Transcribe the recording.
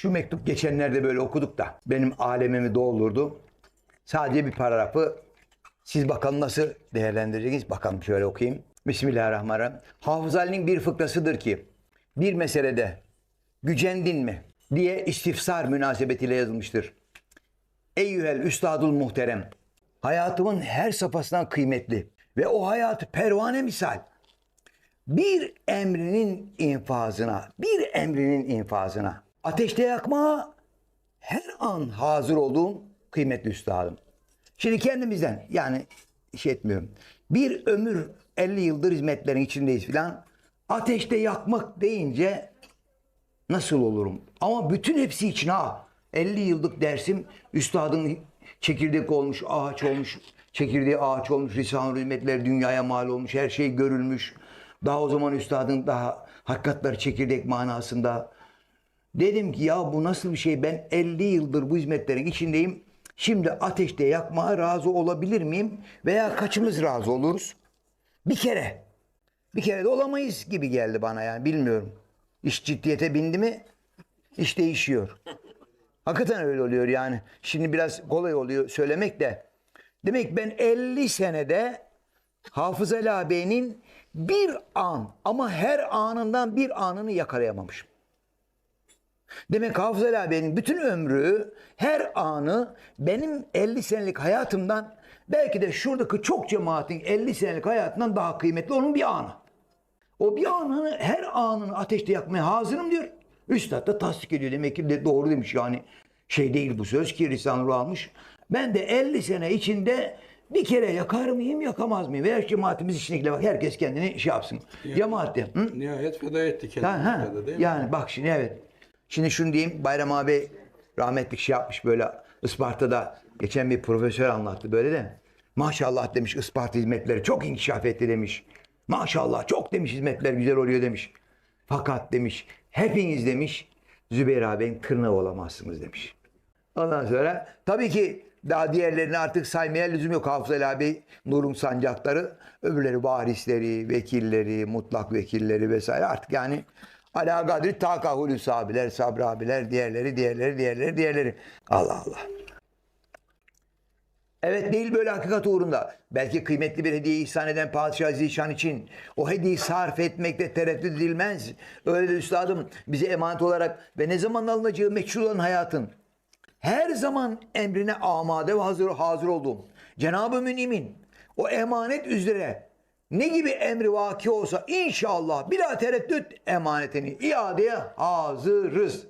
Şu mektup geçenlerde böyle okuduk da benim alemimi doldurdu. Sadece bir paragrafı siz bakalım nasıl değerlendireceksiniz? Bakalım şöyle okuyayım. Bismillahirrahmanirrahim. Hafız Ali'nin bir fıkrasıdır ki bir meselede gücendin mi diye istifsar münasebetiyle yazılmıştır. Eyyühel üstadul muhterem. Hayatımın her safhasından kıymetli ve o hayatı pervane misal. Bir emrinin infazına, bir emrinin infazına, ateşte yakma her an hazır olduğum kıymetli üstadım. Şimdi kendimizden yani şey etmiyorum. Bir ömür 50 yıldır hizmetlerin içindeyiz filan. Ateşte yakmak deyince nasıl olurum? Ama bütün hepsi için ha. 50 yıllık dersim üstadın çekirdek olmuş, ağaç olmuş, çekirdeği ağaç olmuş, lisan hizmetleri dünyaya mal olmuş, her şey görülmüş. Daha o zaman üstadın daha hakikatleri çekirdek manasında. Dedim ki ya bu nasıl bir şey? Ben 50 yıldır bu hizmetlerin içindeyim. Şimdi ateşte yakmaya razı olabilir miyim? Veya kaçımız razı oluruz? Bir kere. Bir kere de olamayız gibi geldi bana yani bilmiyorum. İş ciddiyete bindi mi iş değişiyor. Hakikaten öyle oluyor yani. Şimdi biraz kolay oluyor söylemek de. Demek ben 50 senede Hafız Ali ağabeyinin bir an ama her anından bir anını yakalayamamışım. Demek Hafız Ali ağabeyinin bütün ömrü, her anı benim 50 senelik hayatımdan belki de şuradaki çok cemaatin 50 senelik hayatından daha kıymetli onun bir anı. O bir anını, her anını ateşte yakmaya hazırım diyor. Üstad da tasdik ediyor. Demek ki de doğru demiş yani. Şey değil bu söz ki Risale-i almış. Ben de 50 sene içinde bir kere yakar mıyım, yakamaz mıyım? Veya cemaatimiz içindekiler bak herkes kendini şey yapsın. Cemaatte. Hı? Nihayet feda etti Ha, kendini ha. feda değil mi? Yani bak şimdi evet. Şimdi şunu diyeyim. Bayram abi rahmetli şey yapmış böyle Isparta'da geçen bir profesör anlattı böyle de. Maşallah demiş Isparta hizmetleri çok inkişaf etti demiş. Maşallah çok demiş hizmetler güzel oluyor demiş. Fakat demiş hepiniz demiş Zübeyir abinin tırnağı olamazsınız demiş. Ondan sonra tabii ki daha diğerlerini artık saymaya lüzum yok. Hafız Ali abi, Nurum Sancakları, öbürleri varisleri, vekilleri, mutlak vekilleri vesaire artık yani ala kadri takahulüs abiler, sabri abiler, diğerleri, diğerleri, diğerleri, diğerleri. Allah Allah. Evet değil böyle hakikat uğrunda. Belki kıymetli bir hediye ihsan eden Padişah Zişan için o hediyeyi sarf etmekte tereddüt edilmez. Öyle de üstadım bize emanet olarak ve ne zaman alınacağı meçhul olan hayatın her zaman emrine amade ve hazır, hazır olduğum Cenab-ı Münim'in o emanet üzere ne gibi emri vaki olsa inşallah bila tereddüt emanetini iadeye hazırız.